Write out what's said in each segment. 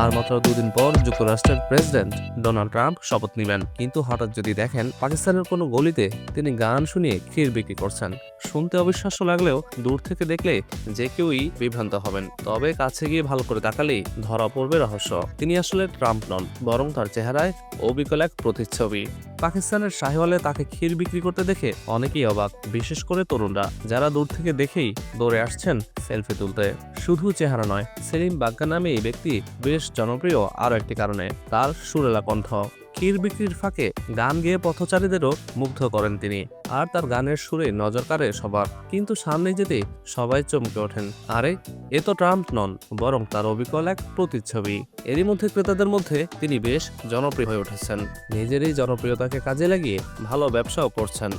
আর মাত্র দুদিন পর যুক্তরাষ্ট্রের প্রেসিডেন্ট ডোনাল্ড ট্রাম্প শপথ নেবেন। কিন্তু হঠাৎ যদি দেখেন, পাকিস্তানের কোনো গলিতে তিনি গান শুনিয়ে ক্ষীর বিক্রি করছেন। শুনতে অবিশ্বাস্য লাগলেও দূর থেকে দেখলে যে কেউই বিভ্রান্ত হবেন। তবে কাছে গিয়ে ভালো করে তাকালেই ধরা পড়বে রহস্য। তিনি আসলে ট্রাম্প নন, বরং তার চেহারায় অবিকল এক প্রতিচ্ছবি। পাকিস্তানের শাহিওয়ালে তাকে ক্ষীর বিক্রি করতে দেখে অনেকেই অবাক, বিশেষ করে তরুণরা, যারা দূর থেকে দেখেই দৌড়ে আসছেন সেলফি তুলতে। শুধু চেহারা নয়, সেলিম বাগ্গা নামে এই ব্যক্তি বেশ জনপ্রিয় আরও একটি কারণে, তার সুরেলা কণ্ঠ। ক্ষীর বিক্রির ফাঁকে গান গেয়ে পথচারীদেরও মুগ্ধ করেন তিনি। আর তার গানের সুরে নজর কাড়ে সবার। কিন্তু সামনে যেতে সবাই চমকে ওঠেন, আরে, এ তো ট্রাম্প নন, বরং তার অবিকল এক প্রতিচ্ছবি। এরই মধ্যে ক্রেতাদের মধ্যে তিনি বেশ জনপ্রিয় হয়ে উঠেছেন। নিজেরই জনপ্রিয়তাকে কাজে লাগিয়ে ভালো ব্যবসাও করছেন।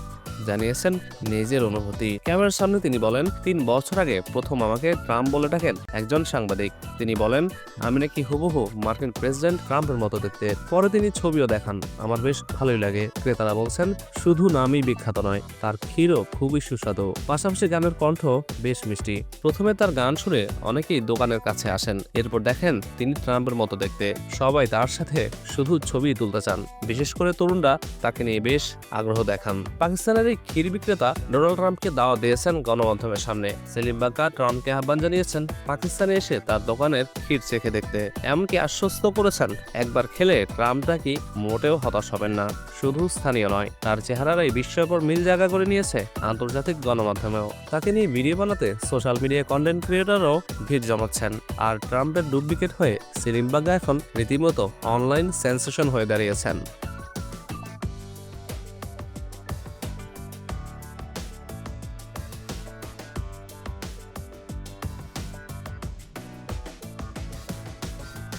জানিয়েছেন নিজের অনুভূতি। ক্যামেরার সামনে তিনি বলেন, তিন বছর আগে প্রথম আমাকে ট্রাম্প বলে ডাকেন একজন সাংবাদিক। তিনি বলেন, আমি নাকি হুবহু মার্কিন প্রেসিডেন্ট ট্রাম্পের মতো দেখতে। পরে তিনি ছবিও দেখান। আমার বেশ ভালোই লাগে। ক্রেতারা বলছেন, শুধু নামই বিখ্যাত নয়, তার ক্ষীরও খুবই সুস্বাদু। পাশাপাশি গানের কণ্ঠ বেশ মিষ্টি। প্রথমে তার গান শুনে অনেকেই দোকানের কাছে আসেন। এরপর দেখেন, তিনি ট্রাম্পের মতো দেখতে। সবাই তার সাথে শুধু ছবি তুলতে চান। বিশেষ করে তরুণরা তাকে নিয়ে বেশ আগ্রহ দেখান। পাকিস্তানের এই ক্ষীর বিক্রেতা ডোনাল্ড ট্রাম্পকে দাওয়া দিয়েছেন গণমাধ্যমের সামনে। সেলিম বাক্কা ট্রাম্পকে আহ্বান জানিয়েছেন পাকিস্তানে এসে তার দোকানের ক্ষীর চেখে দেখতে। এমনকি আশ্বস্ত করেছেন, একবার খেলে ট্রাম্প নাকি মোটেও হতাশ হবেন না। শুধু স্থানীয় নয়, তার চেহারার এই বিস্ময়কর মিল জায়গা করে নিয়েছে আন্তর্জাতিক গণমাধ্যমেও। তাকে নিয়ে ভিডিও বানাতে সোশ্যাল মিডিয়া কন্টেন্ট ক্রিয়েটারও ভিড় জমাচ্ছেন। আর ট্রাম্পের ডুপ্লিকেট হয়ে সেলিম বাগ্গা এখন রীতিমতো অনলাইন সেন্সেশন হয়ে দাঁড়িয়েছেন।